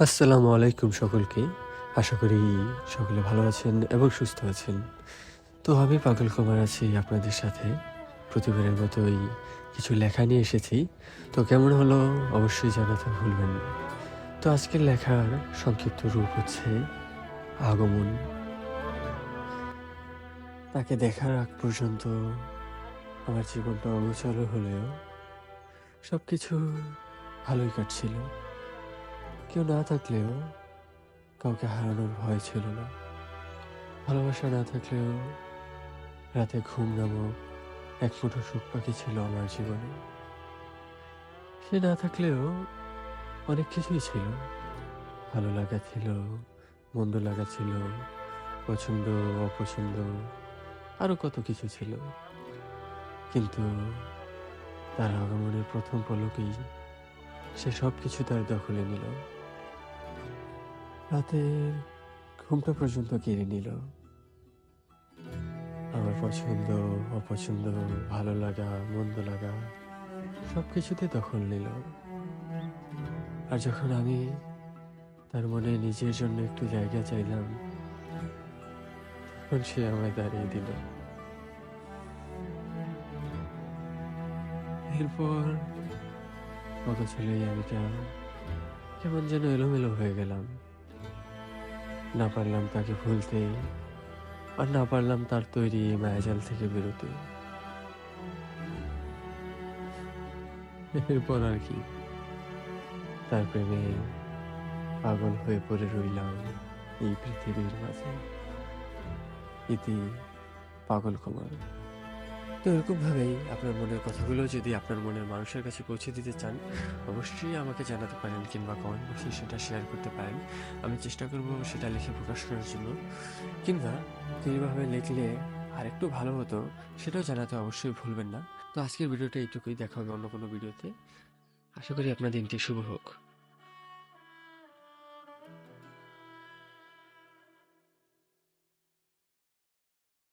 আসসালামু আলাইকুম সকলকে। আশা করি সকলে ভালো আছেন এবং সুস্থ আছেন। তো আমি পাগল কুমার আছি আপনাদের সাথে। প্রতিবারের মতোই কিছু লেখা নিয়ে এসেছি। তো কেমন হলো অবশ্যই জানাতে ভুলবেন না। তো আজকের লেখার সংক্ষিপ্ত রূপ হচ্ছে আগমন। তাকে দেখার আগ পর্যন্ত আমার জীবনটা অগোচর হলেও সব কিছু ভালোই কাটছিল। কেউ না থাকলেও কাউকে হারানোর ভয় ছিল না। ভালোবাসা না থাকলেও রাতে ঘুম নামক এক মুঠো সুখ পাখি ছিল আমার জীবনে। সে না থাকলেও অনেক কিছুই ছিল। ভালো লাগা ছিল, মন্দ লাগা ছিল, পছন্দ, অপছন্দ আরও কত কিছু ছিল। কিন্তু তার আগমনের প্রথম পলকেই সে সব কিছু তার দখলে নিল। রাতের ঘুমটা পর্যন্ত কেড়ে নিল। আমার পছন্দ, অপছন্দ, ভালো লাগা, মন্দ লাগা সব কিছুতে দখল নিল। আর যখন আমি তার মনে নিজের জন্য একটু জায়গা চাইলাম, তখন সে আমায় দাঁড়িয়ে দিল। এরপর কত ছেলেই আমি কেমন যেন এলোমেলো হয়ে গেলাম। না পারলাম তাকে ভুলতে আর না পারলাম তার তৈরি মায়াজাল থেকে বেরোতে। এরপর আর কি? তার প্রেমে পাগল হয়ে পড়ে রইলাম এই পৃথিবীর মাঝে। ইতি পাগল কুমার। তো এরকম ভাবেই আপনার মনের কথাগুলো যদি আপনার মনের মানুষের কাছে পৌঁছে দিতে চান, অবশ্যই আমাকে জানাতে পারেন কিংবা কমেন্ট বক্সে সেটা শেয়ার করতে পারেন। আমি চেষ্টা করব সেটা লিখে প্রকাশ করার জন্য। কিংবা কীভাবে লিখলে আরেকটু ভালো হতো, সেটাও জানাতে অবশ্যই ভুলবেন না। তো আজকের ভিডিওটা এইটুকুই। দেখা হবে অন্য কোনো ভিডিওতে। আশা করি আপনার দিনটি শুভ হোক।